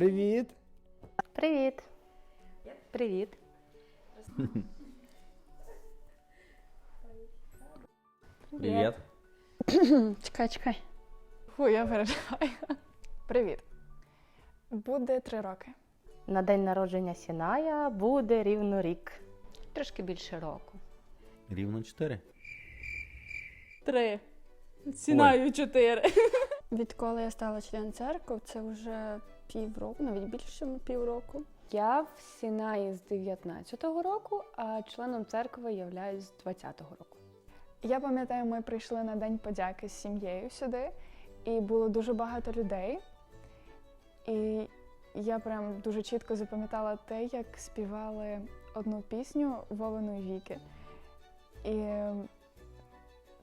Привіт! Привіт. Привіт. Привіт. Чекай, чекай. Фу, я переживаю. Привіт. Буде три роки. На день народження Сіная буде рівно рік. Трошки більше року. Рівно 4. Три. Сінаю чотири. Відколи я стала членом церкви, це вже півроку, навіть більше ніж півроку. Я в Сінаї з 19-го року, а членом церкви являюсь з 20-го року. Я пам'ятаю, ми прийшли на День подяки з сім'єю сюди, і було дуже багато людей. І я прям дуже чітко запам'ятала те, як співали одну пісню Вовиної віки. І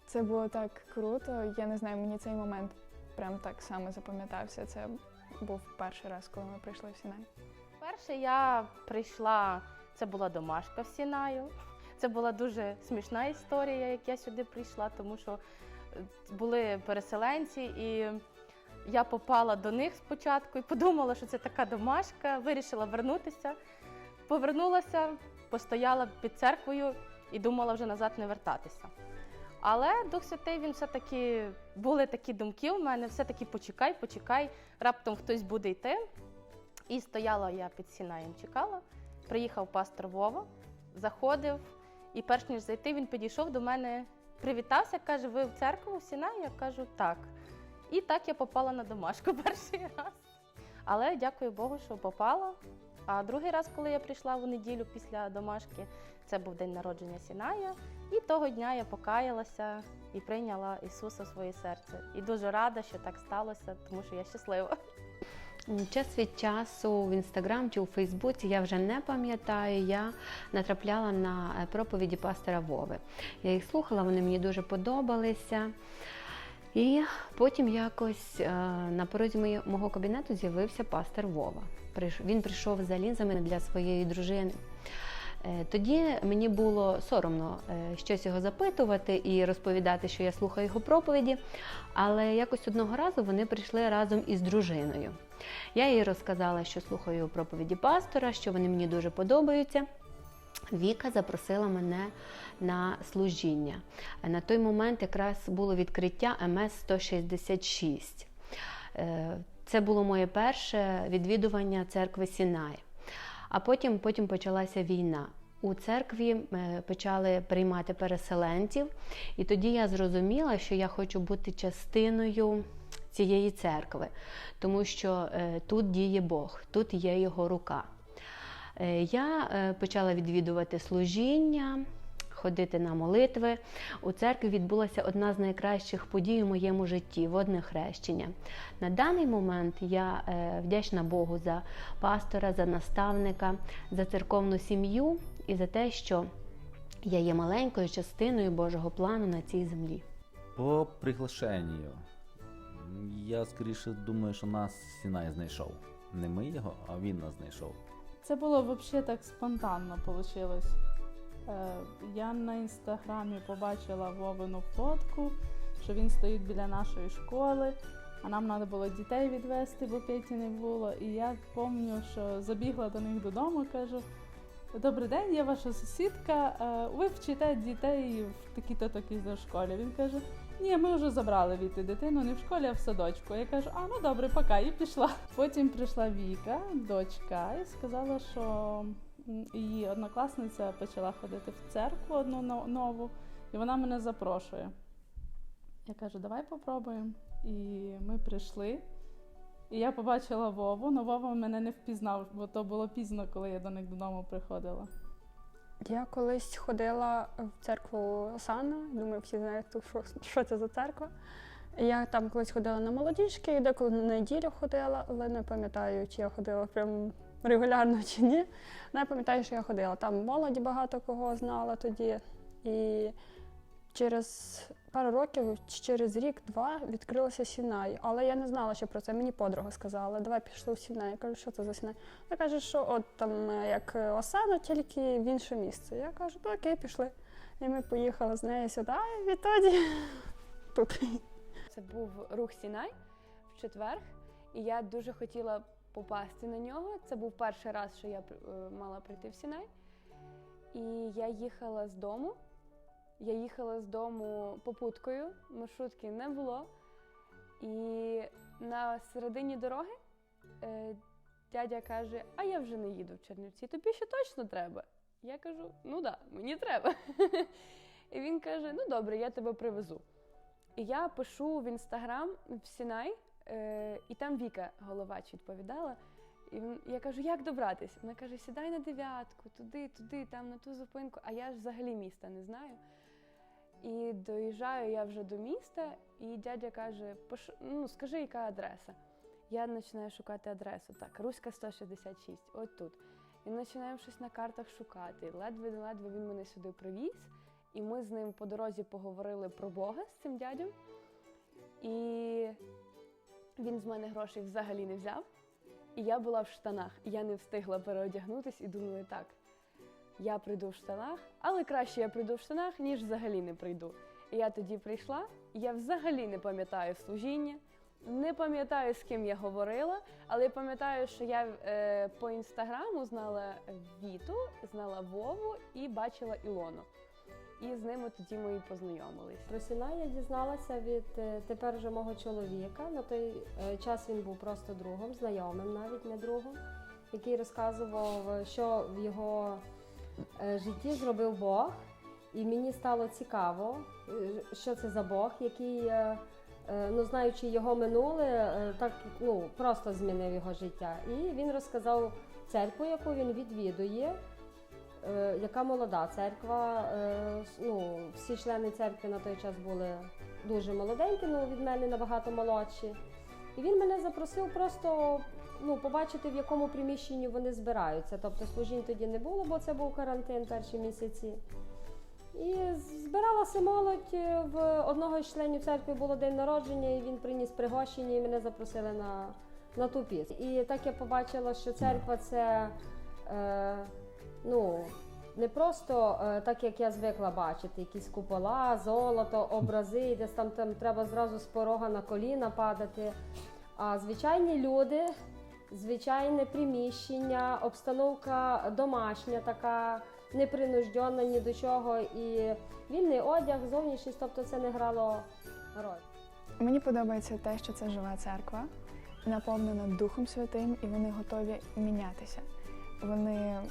це було так круто. Я не знаю, мені цей момент прям так само запам'ятався. Це був перший раз, коли ми прийшли в Сінай. Перше я прийшла, це була домашка в Сінаю. Це була дуже смішна історія, як я сюди прийшла, тому що е, були переселенці, і я попала до них спочатку і подумала, що це така домашка, вирішила вернутися. Повернулася, постояла під церквою і думала вже назад не вертатися. Але Дух Святий, він все-таки були такі думки у мене, все-таки почекай, почекай, раптом хтось буде йти. І стояла я під сінаєм, чекала. Приїхав пастор Вова, заходив, і перш ніж зайти, він підійшов до мене, привітався, каже: Ви в церкву в Сінай? Я кажу, так. І так я попала на домашку перший раз. Але дякую Богу, що попала. А другий раз, коли я прийшла в неділю після домашки, це був день народження Сіная. І того дня я покаялася і прийняла Ісуса в своє серце. І дуже рада, що так сталося, тому що я щаслива. Час від часу в інстаграм чи у Фейсбуці, я вже не пам'ятаю, я натрапляла на е, проповіді пастора Вови. Я їх слухала, вони мені дуже подобалися. І потім якось е, на порозі мого кабінету з'явився пастор Вова. Він прийшов за лінзами для своєї дружини. Е, Тоді мені було соромно е, щось його запитувати і розповідати, що я слухаю його проповіді. Але якось одного разу вони прийшли разом із дружиною. Я їй розказала, що слухаю проповіді пастора, що вони мені дуже подобаються. Віка запросила мене на служіння. На той момент якраз було відкриття МС 166. Е, Це було моє перше відвідування церкви Сінай. А потім, потім почалася війна. У церкві е, почали приймати переселенців, і тоді я зрозуміла, що я хочу бути частиною цієї церкви, тому що е, тут діє Бог, тут є його рука. Е, Я е, почала відвідувати служіння, ходити на молитви. У церкві відбулася одна з найкращих подій у моєму житті водне хрещення. На даний момент я е, вдячна Богу за пастора, за наставника, за церковну сім'ю і за те, що я є маленькою частиною Божого плану на цій землі. По приглашенню. Я скоріше думаю, що нас Сінай знайшов. Не ми його, а він нас знайшов. Це було взагалі так спонтанно вийшло. Я на інстаграмі побачила Вовину фотку, що він стоїть біля нашої школи, а нам треба було дітей відвезти, бо Петі не було. І я пам'ятаю, що забігла до них додому, кажу: Добрий день, я ваша сусідка. е, Ви вчите дітей в такій-то такій школі. Він каже: Ні, ми вже забрали від дитину не в школі, а в садочку. Я кажу, а ну добре, пока, і пішла. Потім прийшла Віка, дочка, і сказала, що її однокласниця почала ходити в церкву одну нову, і вона мене запрошує. Я кажу, давай попробуємо. І ми прийшли. І я побачила Вову, але Вова мене не впізнав, бо то було пізно, коли я до них додому приходила. Я колись ходила в церкву Осана, думаю, всі знають, що, що це за церква. Я там колись ходила на молодіжки, деколи на неділю ходила, але не пам'ятаю, чи я ходила прям регулярно чи ні. Не пам'ятаю, що я ходила. Там молоді багато кого знала тоді. І через пару років, через рік-два відкрилося Сінай. Але я не знала ще про це. Мені подруга сказала, давай пішли в Сінай. Я кажу, що це за Сінай? Вона каже, що от там е, як Осана, тільки в інше місце. Я кажу, ну окей, пішли. І ми поїхали з нею сюди, і відтоді тут. Це був рух Сінай в четвер, і я дуже хотіла попасти на нього. Це був перший раз, що я е, мала прийти в Сінай. І я їхала з дому. Я їхала з дому попуткою, маршрутки не було. І на середині дороги е, дядя каже: А я вже не їду в Чернівці, тобі ще точно треба. Я кажу: ну да, мені треба. І він каже: Ну добре, я тебе привезу. І я пишу в інстаграм в Сінай, е, і там Віка Головач відповідала. І я кажу, як добратися? Вона каже, сідай на дев'ятку, туди, туди, там на ту зупинку. А я ж взагалі міста не знаю. І доїжджаю я вже до міста, і дядя каже: «Пош- ну, скажи, яка адреса. Я починаю шукати адресу. Так, Руська 166, от тут. І починаємо щось на картах шукати. Ледве-ледве він мене сюди привіз. І ми з ним по дорозі поговорили про Бога з цим дядю. І він з мене грошей взагалі не взяв. І я була в штанах. Я не встигла переодягнутись і думаю, так, я прийду в штанах, але краще я прийду в штанах, ніж взагалі не прийду. І я тоді прийшла, і я взагалі не пам'ятаю служіння, не пам'ятаю, з ким я говорила, але я пам'ятаю, що я е, по інстаграму знала Віту, знала Вову і бачила Ілону. І з ними тоді ми і познайомились. Про Сінай я дізналася від е, тепер вже мого чоловіка. На той е, час він був просто другом, знайомим, навіть не другом, який розказував, е, що в його житті зробив Бог. І мені стало цікаво, е, що це за Бог, який, е, е, ну знаючи його минуле, е, так ну просто змінив його життя. І він розказав церкву, яку він відвідує. Е, яка молода церква. е, Ну, всі члени церкви на той час були дуже молоденькі, ну від мене набагато молодші. І він мене запросив просто ну, побачити, в якому приміщенні вони збираються. Тобто служінь тоді не було, бо це був карантин перші місяці. І збиралася молодь е, в одного з членів церкви було день народження, і він приніс пригощення, і мене запросили на, на ту піс. І так я побачила, що церква це. Е, ну, не просто е, так, як я звикла бачити, якісь купола, золото, образи, і десь там, там треба зразу з порога на коліна падати. А звичайні люди, звичайне приміщення, обстановка домашня, така непринуждена ні до чого. І вільний одяг, зовнішність, тобто це не грало роль. Мені подобається те, що це жива церква, наповнена Духом Святим, і вони готові мінятися. Вони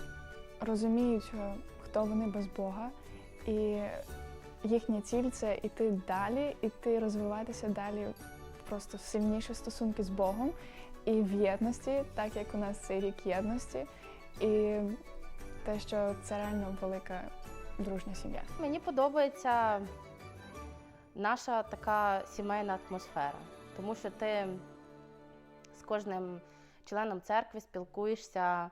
розуміють, е, хто вони без Бога, і їхня ціль це йти далі, іти розвиватися далі, просто сильніші стосунки з Богом і в єдності, так як у нас цей рік єдності, і те, що це реально велика дружня сім'я. Мені подобається наша така сімейна атмосфера, тому що ти з кожним членом церкви спілкуєшся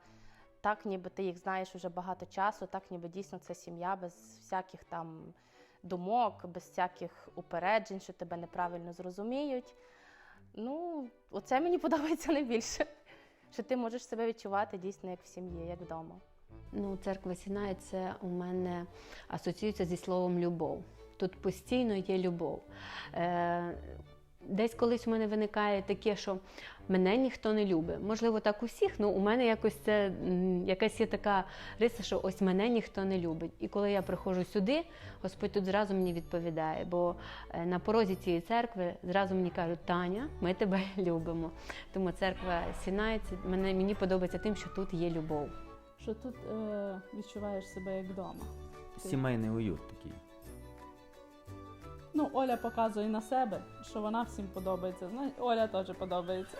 так, ніби ти їх знаєш уже багато часу, так ніби дійсно це сім'я без всяких там думок, без всяких упереджень, що тебе неправильно зрозуміють. Ну, оце мені подобається найбільше. Що ти можеш себе відчувати дійсно як в сім'ї, як вдома. Ну, церква Сінай це у мене асоціюється зі словом любов. Тут постійно є любов. Е, десь колись у мене виникає таке, що мене ніхто не любить. Можливо, так усіх, але у мене якось це якась є така риса, що ось мене ніхто не любить. І коли я приходжу сюди, Господь тут зразу мені відповідає. Бо е, на порозі цієї церкви зразу мені кажуть, Таня, ми тебе любимо. Тому церква це мене мені подобається тим, що тут є любов. Що тут е, відчуваєш себе як вдома. Сімейний уют такий. Ну, Оля показує на себе, що вона всім подобається. Знаєш, Оля теж подобається.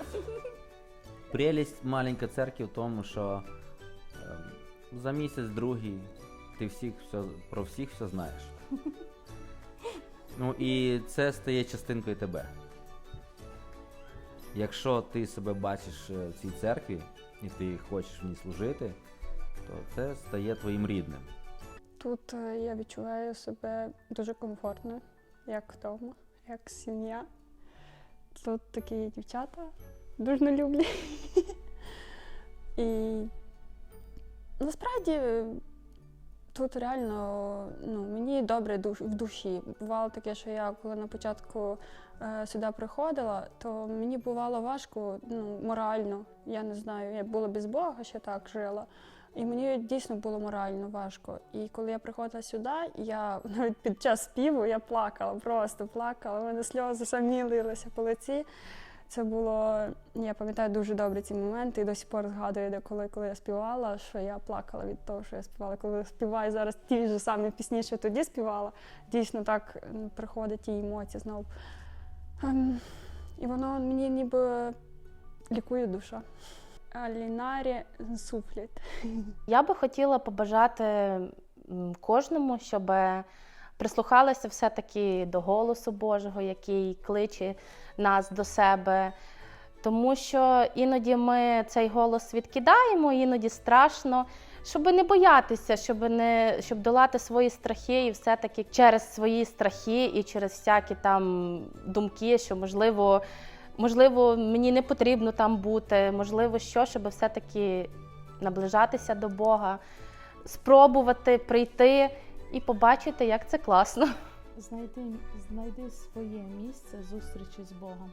Прелість маленької церкви в тому, що ем, за місяць другий ти всіх все, про всіх все знаєш. Ну і це стає частинкою тебе. Якщо ти себе бачиш е, в цій церкві і ти хочеш в ній служити, то це стає твоїм рідним. Тут е, я відчуваю себе дуже комфортно, як вдома, як сім'я. Тут такі дівчата дуже люблі. І насправді тут реально ну, мені добре в душі. Бувало таке, що я коли на початку е, сюди приходила, то мені бувало важко ну, морально. Я не знаю, я була без Бога, ще так жила. І мені дійсно було морально важко. І коли я приходила сюди, я навіть під час співу я плакала, просто плакала. У мене сльози самі лилися по лиці. Це було, я пам'ятаю дуже добре ці моменти і до сих пор згадую, де коли, коли я співала, що я плакала від того, що я співала. Коли співаю зараз ті ж самі пісні, що тоді співала, дійсно так м, приходять ті емоції знову. Ем, І воно мені ніби лікує душа. Алінарі суфліт. Я би хотіла побажати кожному, щоб прислухалися все-таки до голосу Божого, який кличе нас до себе. Тому що іноді ми цей голос відкидаємо, іноді страшно, щоб не боятися, щоб не щоб долати свої страхи, і все-таки через свої страхи і через всякі там думки, що можливо, можливо, мені не потрібно там бути, можливо, що, щоб все-таки наближатися до Бога, спробувати прийти і побачити, як це класно. Знайди, знайди своє місце зустрічі з Богом.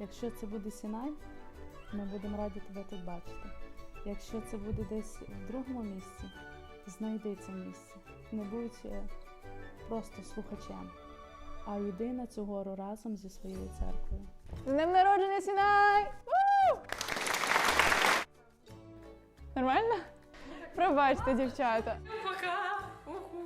Якщо це буде Сінай, ми будемо раді тебе тут бачити. Якщо це буде десь в другому місці, знайди це місце. Не будь е, просто слухачем, а людина на цю гору разом зі своєю церквою. З днем народження Сінай! Нормально? Пробачте, дівчата. Пока. Уху.